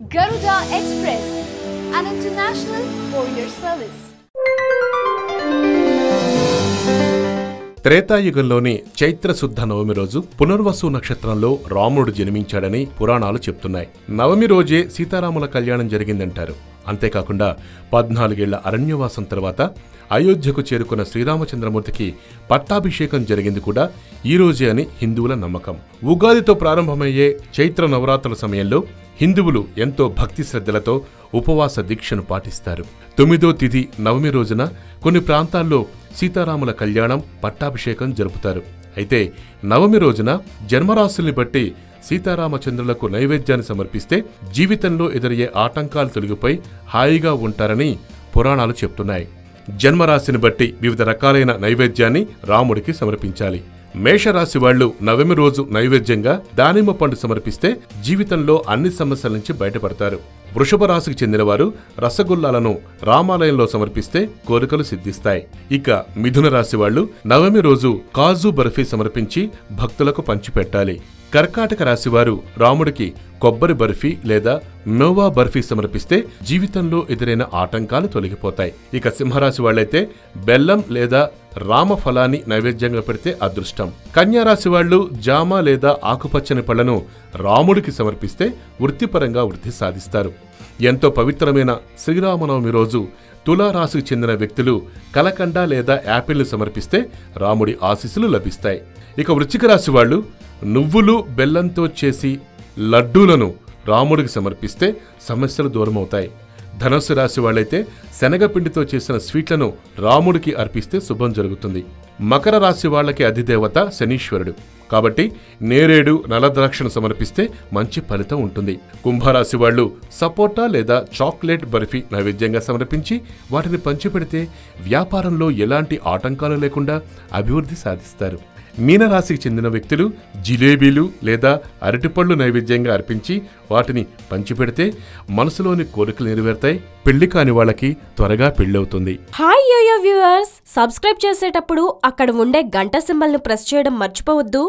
Garuda Express, an international courier service. త్రేతాయుగంలోని Chaitra శుద్ధ నవమి రోజు పునర్వసు నక్షత్రంలో రాముడు జన్మించాడని పురాణాలు చెప్తున్నాయి నవమి రోజే సీతారాముల కళ్యాణం జరిగిందంటారు అంతేకాకుండా పద్నాలుగేళ్ళ అరణ్యవాసం తర్వాత అయోధ్యకు చేరుకున్న శ్రీరామచంద్రమూర్తికి పట్టాభిషేకం జరిగింది కూడా ఈ రోజే అని హిందువుల నమ్మకం. ఉగాదితో ప్రారంభమయ్యే చైత్ర నవరాత్రుల సమయంలో హిందువులు ఎంతో భక్తి శ్రద్ధలతో ఉపవాస దీక్షను పాటిస్తారు. తొమ్మిదో తిథి నవమి రోజున కొన్ని ప్రాంతాల్లో సీతారాముల కళ్యాణం పట్టాభిషేకం జరుపుతారు. అయితే నవమి రోజున జన్మరాశుల్ని బట్టి సీతారామచంద్రులకు నైవేద్యాన్ని సమర్పిస్తే జీవితంలో ఎదురయ్యే ఆటంకాలు తొలగిపోయి హాయిగా ఉంటారని పురాణాలు చెప్తున్నాయి. జన్మరాశిని బట్టి వివిధ రకాలైన నైవేద్యాన్ని రాముడికి సమర్పించాలి. మేషరాశి వాళ్ళు నవమి రోజు నైవేద్యంగా దానిమ్మ పండు సమర్పిస్తే జీవితంలో అన్ని సమస్యల నుంచి బయటపడతారు. వృషభ రాశికి చెందినవారు రసగుల్లాలను రామాలయంలో సమర్పిస్తే కోరికలు సిద్ధిస్తాయి. ఇక మిథున రాశి వాళ్ళు నవమి రోజు కాజు బర్ఫీ సమర్పించి భక్తులకు పంచిపెట్టాలి. కర్కాటక రాశివారు రాముడికి కొబ్బరి బర్ఫీ లేదా నోవా బర్ఫీ సమర్పిస్తే జీవితంలో ఎదురైన ఆటంకాలు తొలగిపోతాయి. ఇక సింహరాశి వాళ్ళైతే బెల్లం లేదా రామఫలాన్ని నైవేద్యంగా పెడితే అదృష్టం. కన్యారాశి వాళ్ళు జామ లేదా ఆకుపచ్చని పళ్ళను రాముడికి సమర్పిస్తే వృత్తిపరంగా వృద్ధి సాధిస్తారు. ఎంతో పవిత్రమైన శ్రీరామనవమి రోజు తులారాశికి చెందిన వ్యక్తులు కలకండ లేదా యాపిల్ను సమర్పిస్తే రాముడి ఆశీస్సులు లభిస్తాయి. ఇక వృశ్చిక రాశి వాళ్ళు నువ్వులు బెల్లంతో చేసి లడ్డూలను రాముడికి సమర్పిస్తే సమస్యలు దూరమవుతాయి. ధనస్సు రాశి వాళ్ళైతే శనగపిండితో చేసిన స్వీట్లను రాముడికి అర్పిస్తే శుభం జరుగుతుంది. మకర రాశి వాళ్ళకి అధిదేవత శనీశ్వరుడు. కాబట్టి నేరేడు నలద్రాక్షను సమర్పిస్తే మంచి ఫలితం ఉంటుంది. కుంభరాశి వాళ్ళు సపోటా లేదా చాక్లెట్ బర్ఫీ నైవేద్యంగా సమర్పించి వాటిని పంచిపెడితే వ్యాపారంలో ఎలాంటి ఆటంకాలు లేకుండా అభివృద్ధి సాధిస్తారు. మీనరాశికి చెందిన వ్యక్తులు జిలేబీలు లేదా అరటిపళ్ళు నైవేద్యంగా అర్పించి వాటిని పంచిపెడితే మనసులోని కోరికలు నెరవేరుతాయి. పెళ్ళి కాని వాళ్ళకి త్వరగా పెళ్ళవుతుంది. Hi yo yo viewers subscribe చేసేటప్పుడు అక్కడ ఉండే గంట సింబల్ను ప్రెస్ చేయడం మర్చిపోవద్దు.